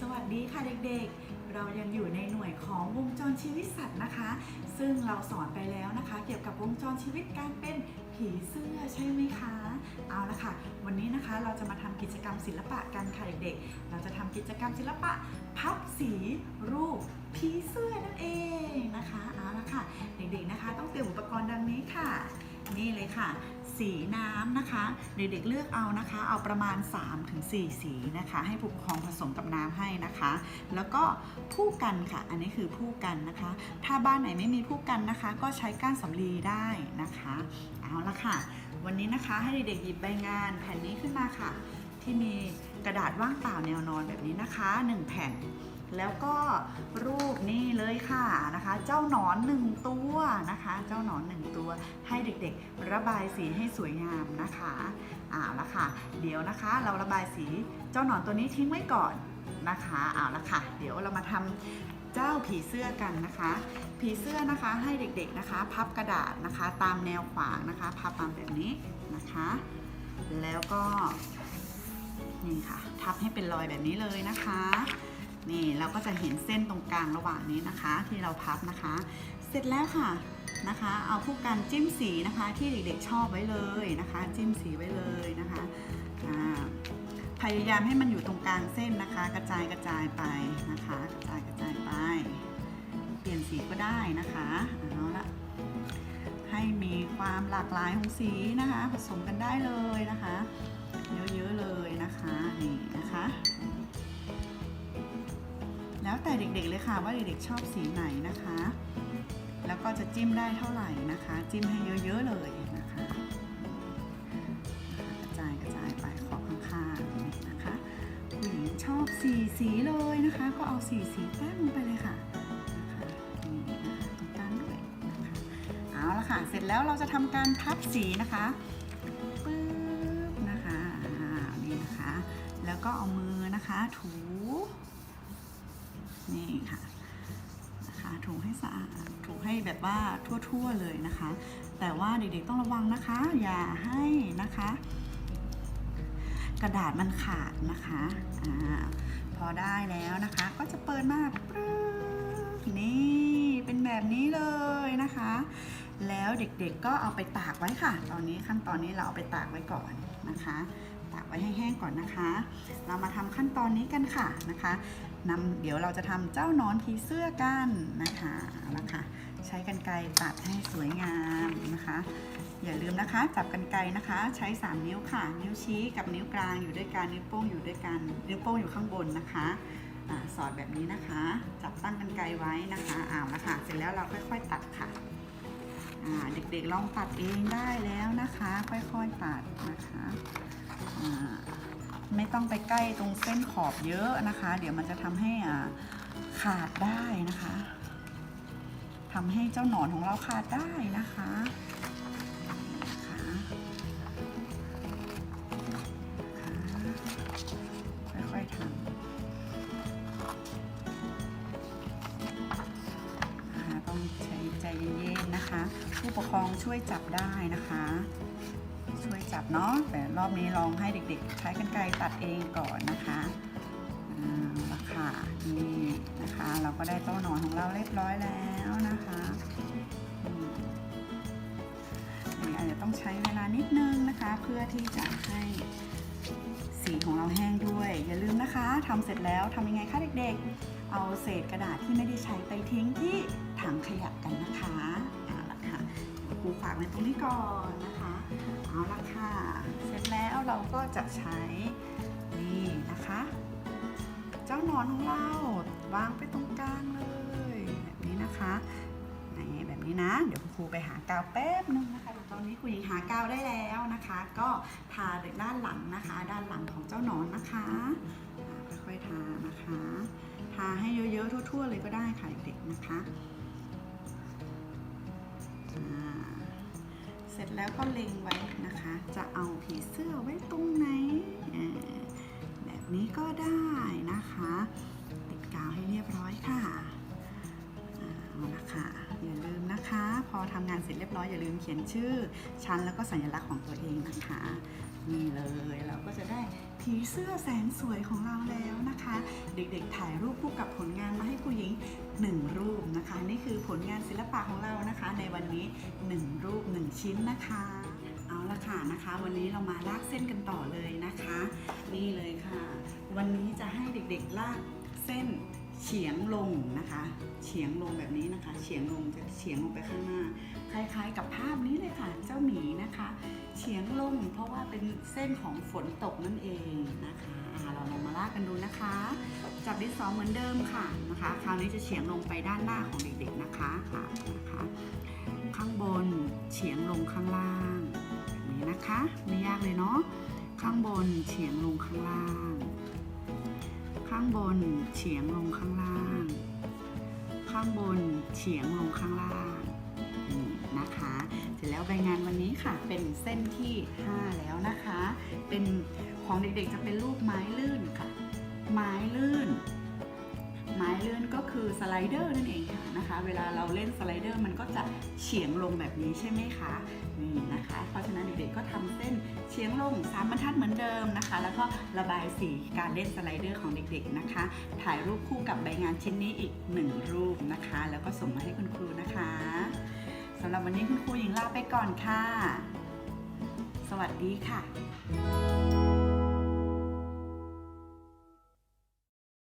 สวัสดีค่ะเด็กๆ เรายังอยู่ในหน่วยของวงจรชีวิตสัตว์นะคะ ซึ่งเราสอนไปแล้วนะคะ เกี่ยวกับวงจรชีวิตการเป็นผีเสื้อใช่ไหมคะ เอาละค่ะ วันนี้นะคะเราจะมาทำกิจกรรมศิลปะกันค่ะเด็กๆ เราจะทำกิจกรรมศิลปะ พับสีรูปผีเสื้อนั่นเองนะคะ เอาละค่ะ เด็กๆนะคะ ต้องเตรียมอุปกรณ์ดังนี้ค่ะ นี่เลยค่ะ สีน้ำนะคะ เด็กๆเลือกเอานะคะ เอาประมาณ 3-4 สีนะคะ ให้ผู้ปกครองผสมกับน้ำให้นะคะ แล้วก็ผู้กันค่ะ อันนี้คือผู้กันนะคะ ถ้าบ้านไหนไม่มีผู้กันนะคะ ก็ใช้ก้านสำลีได้นะคะ เอาละค่ะ วันนี้นะคะให้เด็กๆหยิบใบงานแผ่นนี้ขึ้นมาค่ะ ที่มีกระดาษว่างเปล่าแนวนอนแบบนี้นะคะ 1 แผ่น แล้วก็รูปนี่เลยค่ะนะคะ เจ้าหนอนหนึ่งตัวนะคะ เจ้าหนอนหนึ่งตัว ให้เด็กๆ ระบายสีให้สวยงามนะคะเอาละค่ะ เดี๋ยวนะคะ เราระบายสีเจ้าหนอนตัวนี้ทิ้งไว้ก่อนนะคะเอาละค่ะ เดี๋ยวเรามาทำเจ้าผีเสื้อกันนะคะ ผีเสื้อนะคะให้เด็กๆนะคะ พับกระดาษนะคะ ตามแนวขวางนะคะพับมามแบบนี้นะคะ แล้วก็นี่ค่ะ ทับให้เป็นรอยแบบนี้เลยนะคะ นี่เราก็จะเห็นเส้นตรงกลางระหว่างนี้นะคะ ที่เราพับนะคะ เสร็จแล้วค่ะนะคะ เอาผู้กันจิ้มสีนะคะที่เด็กๆชอบไว้เลยนะคะ จิ้มสีไว้เลยนะคะพยายามให้มันอยู่ตรงกลางเส้นนะคะ กระจายกระจายไปนะคะ กระจายกระจายไป เปลี่ยนสีก็ได้นะคะเอาละให้มีความหลากหลายของสีนะคะ ผสมกันได้เลยนะคะ เยอะๆเลยนะคะนี่นะคะ แล้วแต่เด็กๆเลยค่ะว่าเด็กๆชอบสีไหนนะคะ แล้วก็จะจิ้มได้เท่าไหร่นะคะ จิ้มให้เยอะๆเลยนะคะ กระจายกระจายไปขอบข้างๆนะคะผู้หญิงชอบสีสีเลยนะคะ ก็เอาสีสีแต้มลงไปเลยค่ะนี่นะคะตรงกลางด้วยนะคะเอาละค่ะ เสร็จแล้วเราจะทำการพับสีนะคะปึ๊บนะคะนี่นะคะ แล้วก็เอามือนะคะถู นี่ค่ะนะคะถูให้สะอาดถูให้แบบว่าทั่วๆเลยนะคะ แต่ว่าเด็กๆต้องระวังนะคะ อย่าให้นะคะ กระดาษมันขาดนะคะอาพอได้แล้วนะคะ ก็จะเปิดมาปึ๊บนี่เป็นแบบนี้เลยนะคะ แล้วเด็กๆก็เอาไปตากไว้ค่ะ ตอนนี้ขั้นตอนนี้เราเอาไปตากไว้ก่อนนะคะ ตากไว้ให้แห้งก่อนนะคะ เรามาทำขั้นตอนนี้กันค่ะนะคะ นำเดี๋ยวเราจะทำเจ้านอนผีเสื้อกันนะคะเอาละค่ะ ใช้กันไกรตัดให้สวยงามนะคะ อย่าลืมนะคะ จับกันไกรนะคะ ใช้ 3 นิ้วค่ะ นิ้วชี้กับนิ้วกลางอยู่ด้วยกันนิ้วโป้งอยู่ด้วยกันนิ้วโป้งอยู่ข้างบนนะคะอาสอดแบบนี้นะคะ จับตั้งกันไกรไว้นะคะอ้าวแล้วค่ะ เสร็จแล้วเราค่อยๆตัดค่ะอ่าเด็กๆลองตัดเองได้แล้วนะคะ ค่อยๆตัดนะคะอ่า ไม่ต้องไปใกล้ตรงเส้นขอบเยอะนะคะ เดี๋ยวมันจะทำให้อ่าขาดได้นะคะทำให้เจ้าหนอนของเราขาดได้นะคะค่อยๆทำต้องใจเย็นๆนะคะ ผู้ปกครองช่วยจับได้นะคะ ช่วยจับเนาะแต่รอบนี้ลองให้เด็กๆ ใช้กันไกรตัดเองก่อนนะคะอ่าละค่ะนี่นะคะ เราก็ได้เจ้าหนอนของเราเรียบร้อยแล้วนะคะอืมนี่อาจจะต้องใช้เวลานิดนึงนะคะ เพื่อที่จะให้สีของเราแห้งด้วย อย่าลืมนะคะทำเสร็จแล้วทำยังไงคะเด็กๆ เอาเศษกระดาษที่ไม่ได้ใช้ไปทิ้งที่ถังขยะกันนะคะ เดี๋ยวครูฝากไว้ตรงนี้ก่อนนะคะ เอาละค่ะ เสร็จแล้วเราก็จะใช้นี่นะคะ เจ้านอนของเราวางไปตรงกลางเลยแบบนี้นะคะไหนแบบนี้นะ เดี๋ยวครูไปหากาวแป๊บนึงนะคะตอนนี้คุณหญิงหากาวได้แล้วนะคะ ก็ทาด้านหลังนะคะ ด้านหลังของเจ้านอนนะคะค่อยๆทานะคะ ทาให้เยอะๆทั่ว ๆ เลยก็ได้ค่ะเด็กๆนะคะ อ่า ร็จแล้วก็เล็งไว้นะคะ จะเอาผีเสื้อไว้ตรงไหน แบบนี้ก็ได้นะคะ ติดกาวให้เรียบร้อยค่ะเอาละค่ะอย่าลืมนะคะ พอทำงานเสร็จเรียบร้อยอย่าลืมเขียนชื่อ ชั้นแล้วก็สัญลักษณ์ของตัวเองนะคะนี่เลยเราก็จะได้ผีเสื้อแสนสวยของเราแล้วนะคะ เด็กๆถ่ายรูปคู่กับผลงานมาให้ครูหญิงหนึ่งรูปนะคะ นี่คือผล วันนี้หนึ่งรูปหนึ่งชิ้นนะคะ เอาละค่ะนะคะ วันนี้เรามาลากเส้นกันต่อเลยนะคะ นี่เลยค่ะ วันนี้จะให้เด็กๆลากเส้นเฉียงลงนะคะ เฉียงลงแบบนี้นะคะ เฉียงลงจะเฉียงลงไปข้างหน้า คล้ายๆ กับภาพนี้เลยค่ะ เจ้าหมีนะคะ เฉียงลงเพราะว่าเป็นเส้นของฝนตกนั่นเองนะคะอ่าเราลองมาลากกันดูนะคะ จับดินสอเหมือนเดิมค่ะนะคะ คราวนี้จะเฉียงลงไปด้านหน้าของเด็กๆนะคะค่ะนะคะข้างบนเฉียงลงข้างล่างแบบนี้นะคะไม่ยากเลยเนาะข้างบนเฉียงลงข้างล่าง ข้างบนเฉียงลงข้างล่าง ข้างบนเฉียงลงข้างล่างนี่นะคะเสร็จแล้วใบงานวันนี้ค่ะ เป็นเส้นที่ 5 แล้วนะคะ เป็นของเด็กๆจะเป็นรูปไม้ลื่นค่ะ ไม้ลื่น ไม้ลื่นก็คือสไลเดอร์นั่นเองค่ะนะคะ เวลาเราเล่นสไลเดอร์มันก็จะเฉียงลงแบบนี้ใช่ไหมคะนี่นะคะ เพราะฉะนั้นเด็กๆก็ทำเส้นเฉียงลงสามบรรทัดเหมือนเดิมนะคะ แล้วก็ระบายสีการเล่นสไลเดอร์ของเด็กๆนะคะ ถ่ายรูปคู่กับใบงานชิ้นนี้อีกหนึ่งรูปนะคะ แล้วก็ส่งมาให้คุณครูนะคะสำหรับวันนี้คุณครูหญิงลาไปก่อนค่ะ สวัสดีค่ะ